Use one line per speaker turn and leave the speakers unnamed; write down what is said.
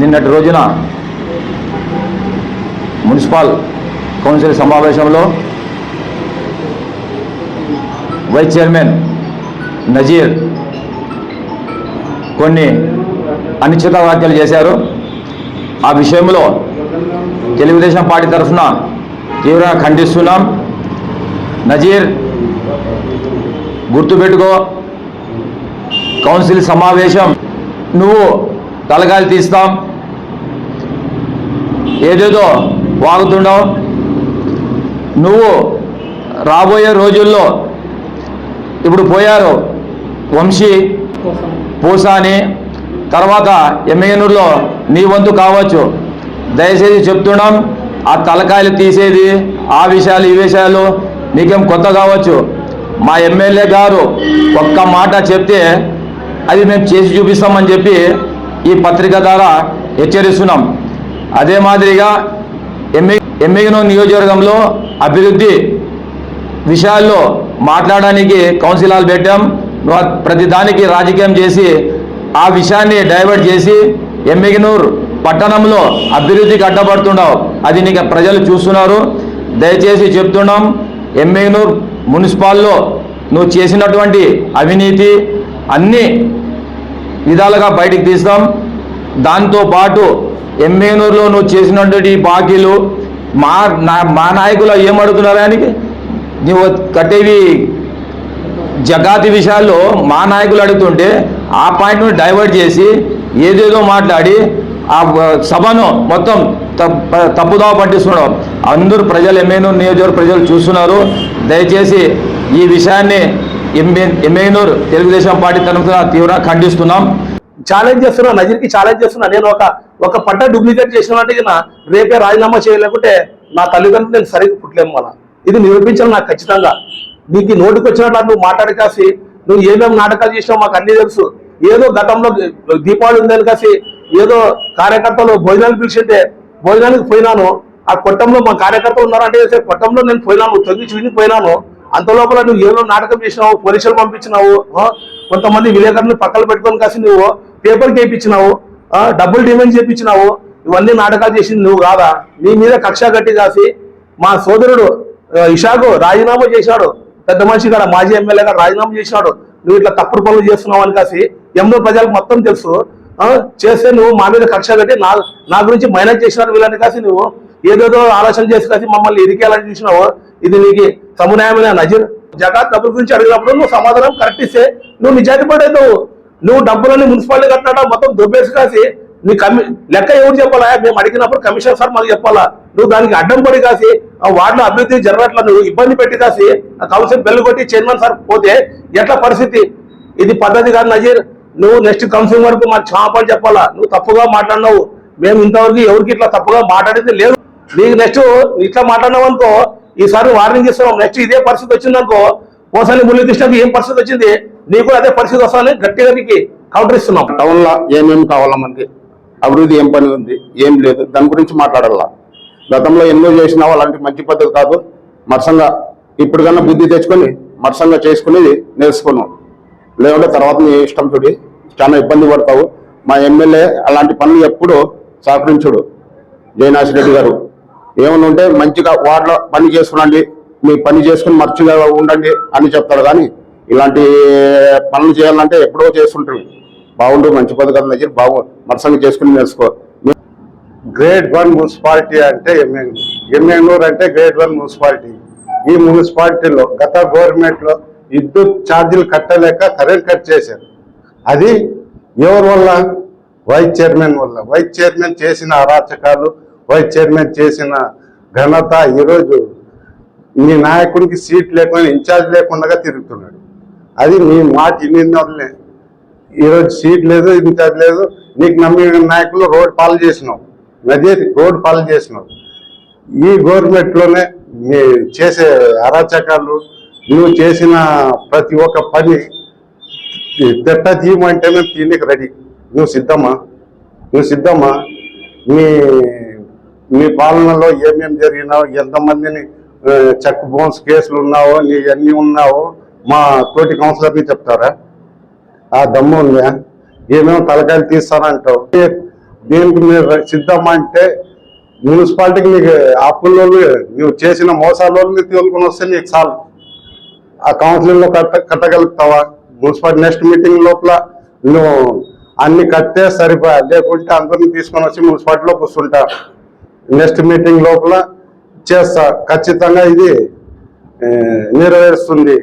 నిన్నటి రోజున municipal council సమావేశంలో వైస్ చైర్మన్ నజీర్ కొన్ని అనిశ్చిత వ్యాఖ్యలు చేశారు. ఆ విషయంలో తెలుగుదేశం పార్టీ తరఫున తీవ్రంగా ఖండిస్తున్నాం. నజీర్ గుర్తుపెట్టుకో కౌన్సిల్ సమావేశం నువ్వు తలకాయలు తీస్తాం. ఏదేదో వాగుతుండవు. నువ్వు రాబోయే రోజుల్లో ఇప్పుడు పోయారు వంశీ పూసాని తర్వాత ఎమ్మెగనూరులో నీ వంతు కావచ్చు. దయచేసి చెప్తున్నాం ఆ తలకాయలు తీసేది ఆ విషయాలు ఈ విషయాలు నీకేం కొత్త కావచ్చు. మా ఎమ్మెల్యే గారు ఒక్క మాట చెప్తే అది మేము చేసి చూపిస్తామని చెప్పి ఈ పత్రిక ద్వారా హెచ్చరిస్తున్నాం. అదే మాదిరిగా ఎమ్మె ఎమ్మెగనూరు నియోజకవర్గంలో అభివృద్ధి విషయాల్లో మాట్లాడడానికి కౌన్సిల్ పెట్టాం. ప్రతిదానికి ప్రతి దానికి రాజకీయం చేసి ఆ విషయాన్ని డైవర్ట్ చేసి ఎమ్మిగనూర్ పట్టణంలో అభివృద్ధికి అడ్డపడుతున్నావు అది నీకు ప్రజలు చూస్తున్నారు. దయచేసి చెప్తున్నాం ఎమ్మిగనూర్ మున్సిపాల్లో నువ్వు చేసినటువంటి అవినీతి అన్నీ విధాలుగా బయటికి తీస్తాం. దాంతోపాటు ఎమ్మెనూరులో నువ్వు చేసినటువంటి బాకీలు మా నా మా నాయకులు ఏమడుగుతున్నారానికి నువ్వు కట్టేవి జగాతి విషయాల్లో మా నాయకులు అడుగుతుంటే ఆ పాయింట్ను డైవర్ట్ చేసి ఏదేదో మాట్లాడి ఆ సభను మొత్తం తప్పుదావ పట్టిస్తున్నాం అందరూ ప్రజలు ఎమ్మెనూరు నియోజకవర్గ ప్రజలు చూస్తున్నారు. దయచేసి ఈ విషయాన్ని ఎంఏ ఎమ్మెనూరు తెలుగుదేశం పార్టీ తరఫున తీవ్ర ఖండిస్తున్నాం.
ఛాలెంజ్ చేస్తున్నా. నజీర్కి ఛాలెంజ్ చేస్తున్నా. నేను ఒక ఒక పట్ట డూప్లికేట్ చేసినట్టు నా రేపే రాజీనామా చేయలేకుంటే నా తల్లిదండ్రులు నేను సరిగ్గా పుట్టలేము మన ఇది నిరూపించాలి నాకు ఖచ్చితంగా. నీకు నోటికి వచ్చినట్లు నువ్వు మాట్లాడి కాసి నువ్వు ఏమేమి నాటకాలు చేసినావు మాకు అన్ని తెలుసు. ఏదో గతంలో దీపావళి ఉందని కాసి ఏదో కార్యకర్తలు భోజనాలు పిలిచింటే భోజనానికి పోయినాను. ఆ కొట్టంలో మా కార్యకర్తలు ఉన్నారంటే కొట్టంలో నేను పోయినాను. తొంగి చూని పోయినాను. అంత లోపల నువ్వు ఏదో నాటకం చేసినావు పోలీసులు పంపించినావు కొంతమంది విలేకరులు పక్కన పెట్టుకొని కాసి నువ్వు పేపర్ చేయించినావు డబ్బులు డిమాండ్ చేయించినావు ఇవన్నీ నాటకాలు చేసింది నువ్వు కాదా? నీ మీద కక్ష కట్టి కాసి మా సోదరుడు ఇషాకు రాజీనామా చేశాడు. పెద్ద మనిషి గారు మాజీ ఎమ్మెల్యే గారు రాజీనామా చేశాడు. నువ్వు ఇట్లా తప్పుడు పనులు చేస్తున్నావు అని కాసి ఎన్నో ప్రజలకు మొత్తం తెలుసు చేస్తే నువ్వు మా మీద కక్ష కట్టి నా నా గురించి మైనస్ చేసినాడు వీళ్ళని కాసి నువ్వు ఏదేదో ఆలోచన చేసి కాసి మమ్మల్ని ఇరికేయాలని చూసినావు ఇది నీకు సముదాయమైన నజీర్. జగాత్ డబ్బుల గురించి అడిగినప్పుడు నువ్వు సమాధానం కరెక్ట్ ఇస్తే నువ్వు నిజాయితీ పడేదావు నువ్వు డబ్బులని మున్సిపాలిటీ కట్టినాడా మొత్తం దుబ్బేసి కాసి నీ కమి లెక్క ఎవరు చెప్పాలా? మేము అడిగినప్పుడు కమిషనర్ సార్ మాకు చెప్పాలా? నువ్వు దానికి అడ్డం పడి కాసి ఆ వార్డులో అభివృద్ధి జరగట్లా నువ్వు ఇబ్బంది పెట్టి కాసి ఆ కౌన్సిల్ బెల్లు కొట్టి చైర్మన్ సార్ పోతే ఎట్లా పరిస్థితి? ఇది పద్ధతి కాదు నజీర్. నువ్వు నెక్స్ట్ కౌన్సిలింగ్ వరకు మాకు క్షమాపణ చెప్పాలా? నువ్వు తప్పుగా మాట్లాడినావు. మేము ఇంతవరకు ఎవరికి ఇట్లా తప్పుగా మాట్లాడేది లేదు. నీకు నెక్స్ట్ ఇట్లా మాట్లాడినావు అనుకో ఈసారి వార్నింగ్ ఇస్తున్నాం నెక్స్ట్ ఇదే పరిస్థితి వచ్చిందనుకో పోసాని తీసినప్పుడు ఏం పరిస్థితి వచ్చింది? నీకు అదే పరిస్థితి వస్తామని గట్టిగా నీకు కౌంటర్ ఇస్తున్నాం.
టౌన్లో ఏమేమి కావాలా మనకి? అభివృద్ధి ఏం పని ఉంది? ఏం లేదు. దాని గురించి మాట్లాడాలా? గతంలో ఎన్నో చేసినా అలాంటి మంచి పద్ధతి కాదు. మరసంగా ఇప్పుడు కన్నా బుద్ధి తెచ్చుకొని మరసంగా చేసుకునేది నేర్చుకున్నాం. లేకుంటే తర్వాత నీ ఇష్టం చూడి. చాలా ఇబ్బంది పడతావు. మా ఎమ్మెల్యే అలాంటి పనులు ఎప్పుడు సహకరించుడు. జయనాథ్ రెడ్డి గారు. ఏమైనా ఉంటే మంచిగా వార్డులో పని చేసుకునండి మీ పని చేసుకుని మర్చిగా ఉండండి అని చెప్తారు. కానీ ఇలాంటి పనులు చేయాలంటే ఎప్పుడో చేస్తుంటారు. బాగుండు మంచి పథకాల దగ్గర బాగు మరసంగా చేసుకుని నేర్చుకో.
గ్రేడ్ వన్ మున్సిపాలిటీ అంటే ఎమ్మెగనూరు ఎమ్మెగనూరు అంటే గ్రేడ్ వన్ మున్సిపాలిటీ ఈ మున్సిపాలిటీలో గత గవర్నమెంట్లో విద్యుత్ ఛార్జీలు కట్టలేక కరెంట్ కట్ చేశారు. అది ఎవరి వల్ల? వైస్ చైర్మన్ వల్ల. వైస్ చైర్మన్ చేసిన అరాచకాలు వైస్ చైర్మన్ చేసిన ఘనత ఈరోజు మీ నాయకుడికి సీట్ లేకుండా ఇన్ఛార్జ్ లేకుండా తిరుగుతున్నాడు. అది మీ మాట ఇన్నిన్నోళ్ళే ఈరోజు సీట్ లేదు ఇన్ఛార్జ్ లేదు. నీకు నమ్మిన నాయకులు రోడ్ పాలు చేసినావు. నదే రోడ్ పాలు చేసినావు. ఈ గవర్నమెంట్లోనే మీ చేసే అరాచకాలు నువ్వు చేసిన ప్రతి ఒక్క పని తిట్ట తీయమంటేనే మేము తీయనికి రెడీ. నువ్వు సిద్ధమా? నువ్వు సిద్ధమా? మీ మీ పాలనలో ఏమేమి జరిగినావు ఎంతమందిని చెక్ బౌన్స్ కేసులు ఉన్నావో నీ అన్నీ ఉన్నావో మా తోటి కౌన్సిలర్ని చెప్తారా? ఆ దమ్ము ఉందా? ఏమేమో తలకాయలు తీస్తానంటావు. దీనికి మీరు సిద్ధమా అంటే మున్సిపాలిటీకి నీకు అప్పుల్లో నువ్వు చేసిన మోసాల వాళ్ళని తోలుకొని వస్తే నీకు చాలు. ఆ కౌన్సిలింగ్లో కట్ట కట్టగలుగుతావా? మున్సిపాలిటీ నెక్స్ట్ మీటింగ్ లోపల నువ్వు అన్ని కట్టే సరిపోయా లేకుంటే అందరిని తీసుకొని వచ్చి మున్సిపాలిటీలో కూర్చుంటా. నెక్స్ట్ మీటింగ్ లోపల చేస్తా. ఖచ్చితంగా ఇది నెరవేరుస్తుంది.